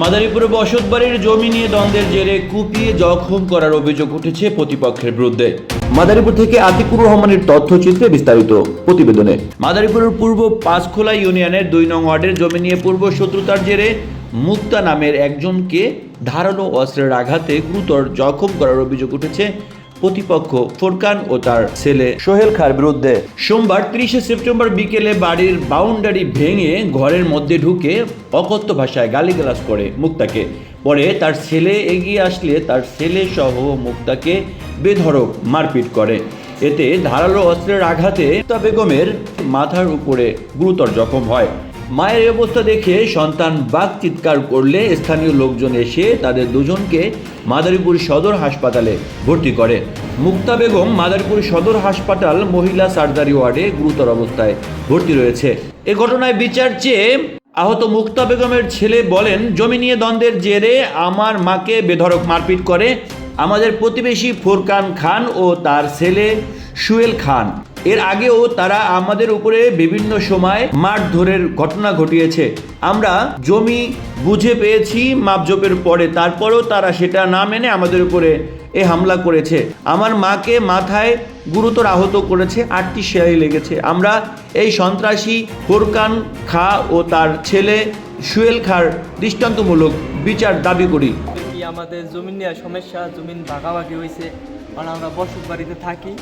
মাদারীপুরে বসতবাড়ির জমি নিয়ে দ্বন্দ্বের জেরে কুপিয়ে জখম করার অভিযোগ উঠেছে প্রতিপক্ষের বিরুদ্ধে। মাদারীপুর থেকে আতিকুর রহমানের তথ্যচিত্রে বিস্তারিত প্রতিবেদনে। মাদারীপুরের পূর্ব পাঁচখোলা ইউনিয়নের দুই নং ওয়ার্ডের জমি নিয়ে পূর্ব শত্রুতার জেরে মুক্তা নামের একজনকে ধারালো অস্ত্রের আঘাতে গুরুতর জখম করার অভিযোগ উঠেছে প্রতিপক্ষ ফোরকান ও তার ছেলে সোহেল খার বিরুদ্ধে। সোমবার ত্রিশে সেপ্টেম্বর বিকেলে বাড়ির বাউন্ডারি ভেঙে ঘরের মধ্যে ঢুকে অকথ্য ভাষায় গালিগালাজ করে মুক্তাকে। পরে তার ছেলে এগিয়ে আসলে তার ছেলে সহ মুক্তাকে বেধড়ক মারপিট করে। এতে ধারালো অস্ত্রের আঘাতে মুক্তা বেগমের মাথার উপরে গুরুতর জখম হয়। মায়ের অবস্থা দেখে সন্তান বাঘ চিৎকার করলে স্থানীয় লোকজন এসে তাদের দুজনকে মাদারীপুর সদর হাসপাতালে ভর্তি করে। মুক্তা বেগম মাদারীপুর সদর হাসপাতাল মহিলা সার্জারি ওয়ার্ডে গুরুতর অবস্থায় ভর্তি রয়েছে। এ ঘটনায় বিচার চেয়ে আহত মুক্তা বেগমের ছেলে বলেন, জমি নিয়ে দ্বন্দ্বের জেরে আমার মাকে বেধড়ক মারপিট করে। আমাদের প্রতিবেশী ফোরকান খান ও তার ছেলে সুয়েল খান। এর আগেও তারা আমাদের উপরে বিভিন্ন সময় মারধরের ঘটনা ঘটিয়েছে। আমরা জমি বুঝে পেয়েছি, মাপজোপের পরে তারপরেও তারা সেটা না মেনে আমাদের উপরে এ হামলা করেছে। আমার মাকে মাথায় গুরুতর আহত করেছে, আটটি সেলাই লেগেছে। আমরা এই সন্ত্রাসী ফোরকান খা ও তার ছেলে সুয়েল খার দৃষ্টান্তমূলক বিচার দাবি করি। আমাদের জমিন নিয়ে সমস্যা, জমিন ভাগাভাগি হয়েছে কারণ আমরা বসত বাড়িতে থাকি,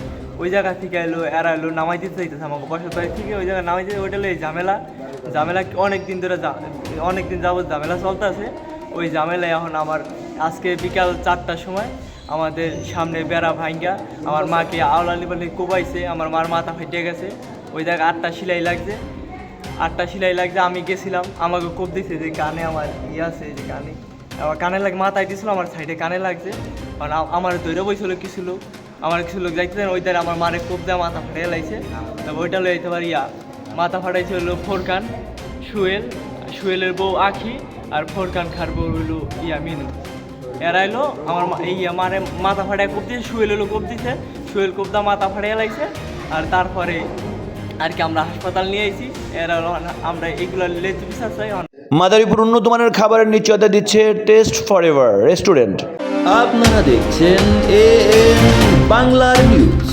ওই জায়গা থেকে এলো, এরা এলো, নামাই দিতে চাইতেছে আমাকে। বসত বাড়ি থেকে ওই জায়গায় নামাই দিতে, ওইটা এই ঝামেলা। ঝামেলা অনেক দিন ধরে অনেক দিন যাবত ঝামেলা চলতেছে। ওই ঝামেলায় এখন আমার আজকে বিকাল চারটার সময় আমাদের সামনে বেড়া ভাঙ্গা, আমার মাকে আওলালি বলে কোবাইছে, আমার মার মাথা ফেটে গেছে। ওই জায়গায় আটটা সেলাই লাগছে। আটটা সেলাই লাগছে, আমি গেছিলাম, আমাকে কোপ দিছে যে কানে আমার ইয়ে আছে, যে আমার কানে লাগে মাথায় দিছিল আমার সাইডে কানে লাগছে। মানে আমার দৈরে বইছিল কিছু লোক আমার কিছু লোক যাইতে ওই দ্বারা আমার মারে কোপ দেওয়া মাথা ফাটিয়ে লাগছে তবে ওইটা লই যেতে পারি ইয়া, মাথা ফাটাইছে হলো ফোরকান সুয়েল সুয়েলের বউ আখি, আর ফোরকান খার বউ হইল ইয়া মিনু। এরা এলো, আমার এই মারে মাথা ফাটায় কোপ দিয়েছে সুয়েল হলো কোপ দিছে সুয়েল কোপ দা মাথা ফাটাইয়া লাগছে আর তারপরে আর কি আমরা হাসপাতাল নিয়ে আইছি, এরা আমরা এইগুলো লেজ বিচার চাই মাদারীপুর উন্নত মানের খাবারের নিশ্চয়তা দিচ্ছে টেস্ট ফর এভার রেস্টুরেন্ট। আপনারা দেখছেন এ বাংলার নিউজ